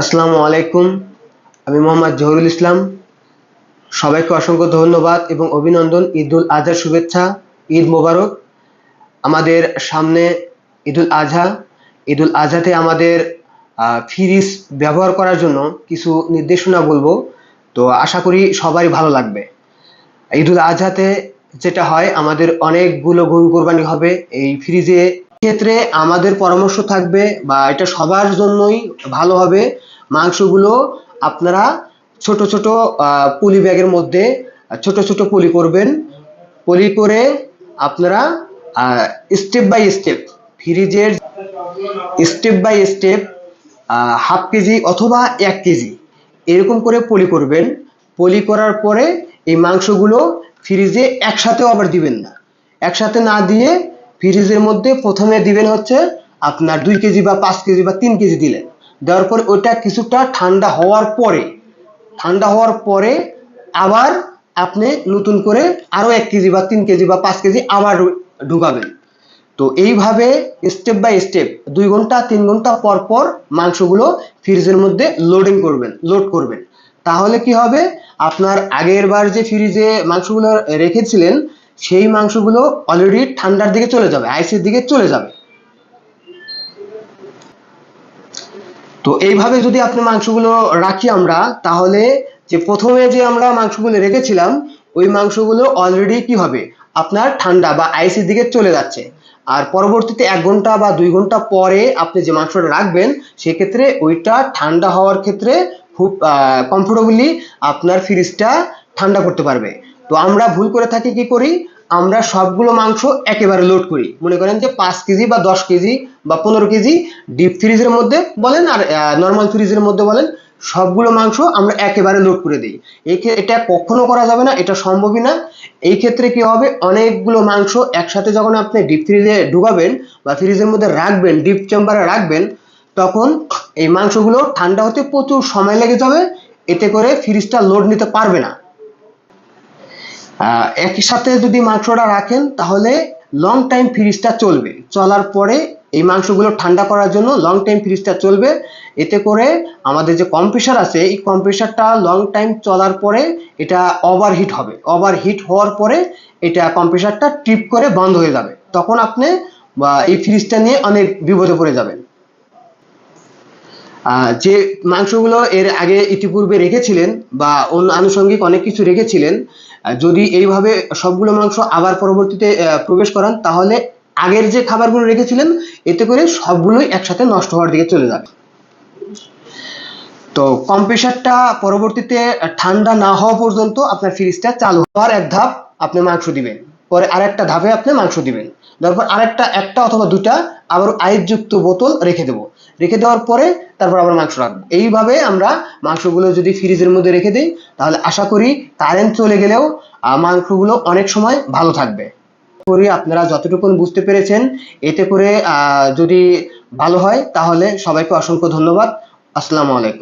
আসসালামু আলাইকুম। আমি মোহাম্মদ জহুরুল ইসলাম। সবাইকে অসংখ্য ধন্যবাদ এবং অভিনন্দন। ঈদুল আজহার শুভেচ্ছা, ঈদ মোবারক। আমাদের সামনে ঈদুল আজহা। ঈদুল আজহাতে আমাদের ফ্রিজ ব্যবহার করার জন্য কিছু নির্দেশনা বলব। তো আশা করি সবারই ভালো লাগবে। ঈদুল আজহাতে যেটা হয়, আমাদের অনেকগুলো গরু কোরবানি হবে। এই ফ্রিজে ক্ষেত্রে আমাদের পরামর্শ থাকবে বা এটা সবার জন্যই ভালো হবে। মাংসগুলো আপনারা ছোট ছোট পলি ব্যাগের মধ্যে ছোট ছোট পলি করবেন। পলি করে আপনারা স্টেপ বাই স্টেপ ফ্রিজের step by step half kg অথবা এক কেজি এরকম করে পলি করবেন। পলি করার পরে এই মাংসগুলো ফ্রিজে একসাথেও আবার দিবেন না। একসাথে না দিয়ে ফ্রিজের মধ্যে প্রথমে দিবেন হচ্ছে আপনার দুই কেজি বা পাঁচ কেজি বা তিন কেজি দিলেন দেওয়ার পর ওইটা কিছুটা ঠান্ডা হওয়ার পরে, ঠান্ডা হওয়ার পরে আবার আপনি নতুন করে আরও এক কেজি বা তিন কেজি বা পাঁচ কেজি আবার ঢুকাবেন তো এইভাবে স্টেপ বাই স্টেপ দুই ঘণ্টা, তিন ঘণ্টা পর পর মাংসগুলো ফ্রিজের মধ্যে লোডিং করবেন লোড করবেন। তাহলে কি হবে? আপনার আগের বার যে ফ্রিজে মাংসগুলো রেখেছিলেন সেই মাংসগুলো অলরেডি ঠান্ডার দিকে চলে যাবে আইসের দিকে চলে যাবে। তো এইভাবে যদি আপনি মাংসগুলো রাখি আমরা, তাহলে যে প্রথমে যে আমরা মাংসগুলো রেখেছিলাম, ওই মাংসগুলো অলরেডি কি হবে? আপনার ঠান্ডা বা আইসের দিকে চলে যাচ্ছে। আর পরবর্তীতে এক ঘণ্টা বা দুই ঘণ্টা পরে আপনি যে মাংসটা রাখবেন, সেক্ষেত্রে ওইটা ঠান্ডা হওয়ার ক্ষেত্রে খুব কমফোর্টেবলি আপনার ফ্রিজটা ঠান্ডা করতে পারবে। তো আমরা ভুল করে থাকি কি করি? আমরা সবগুলো মাংস একেবারে লোড করি। মনে করেন যে পাঁচ কেজি বা দশ কেজি বা পনেরো কেজি ডিপ ফ্রিজের মধ্যে বলেন আর নর্মাল ফ্রিজের মধ্যে বলেন, সবগুলো মাংস আমরা একেবারে লোড করে দিই। এটা কখনো করা যাবে না, এটা সম্ভবই না। এই ক্ষেত্রে কি হবে? অনেকগুলো মাংস একসাথে যখন আপনি ডিপ ফ্রিজে ঢুকাবেন বা ফ্রিজের মধ্যে রাখবেন ডিপ চেম্বারে রাখবেন, তখন এই মাংসগুলো ঠান্ডা হতে প্রচুর সময় লেগে যাবে। এতে করে ফ্রিজটা লোড নিতে পারবে না। একই সাথে যদি মাংসটা রাখেন, তাহলে লং টাইম ফ্রিজটা চলবে। চলার পরে এই মাংসগুলো ঠান্ডা করার জন্য লং টাইম ফ্রিজটা চলবে। এতে করে আমাদের যে কম্প্রেসার আছে, এই কম্প্রেসারটা লং টাইম চলার পরে এটা ওভারহিট হবে। ওভারহিট হওয়ার পরে এটা কম্প্রেসারটা ট্রিপ করে বন্ধ হয়ে যাবে। তখন আপনি এই ফ্রিজটা নিয়ে অনেক বিপদে পড়ে যাবেন। যে মাংসগুলো এর আগে ইতিপূর্বে রেখেছিলেন বা অন্য আনুষঙ্গিক অনেক কিছু রেখেছিলেন যদি এইভাবে সবগুলো মাংস আবার পরবর্তীতে প্রবেশ করান, তাহলে আগের যে খাবারগুলো রেখেছিলেন, এতে করে সবগুলোই একসাথে নষ্ট হওয়ার দিকে চলে যাবে। তো কম্প্রেসারটা পরবর্তীতে ঠান্ডা না হওয়া পর্যন্ত আপনার ফ্রিজটা চালু হওয়ার এক ধাপ আপনি মাংস দিবেন। পরে আরেকটা ধাপে আপনি মাংস দিবেন। তারপর আরেকটা, একটা অথবা দুটা আবার আইসযুক্ত বোতল রেখে দেবো। রেখে দেওয়ার পরে তারপর আবার মাংস রাখব এইভাবে আমরা মাংসগুলো যদি ফ্রিজের মধ্যে রেখে দিই, তাহলে আশা করি কারেন্ট চলে গেলেও মাংসগুলো অনেক সময় ভালো থাকবে। করি আপনারা যতটুকু বুঝতে পেরেছেন, এতে করে যদি ভালো হয়, তাহলে সবাইকে অসংখ্য ধন্যবাদ। আসসালামু আলাইকুম।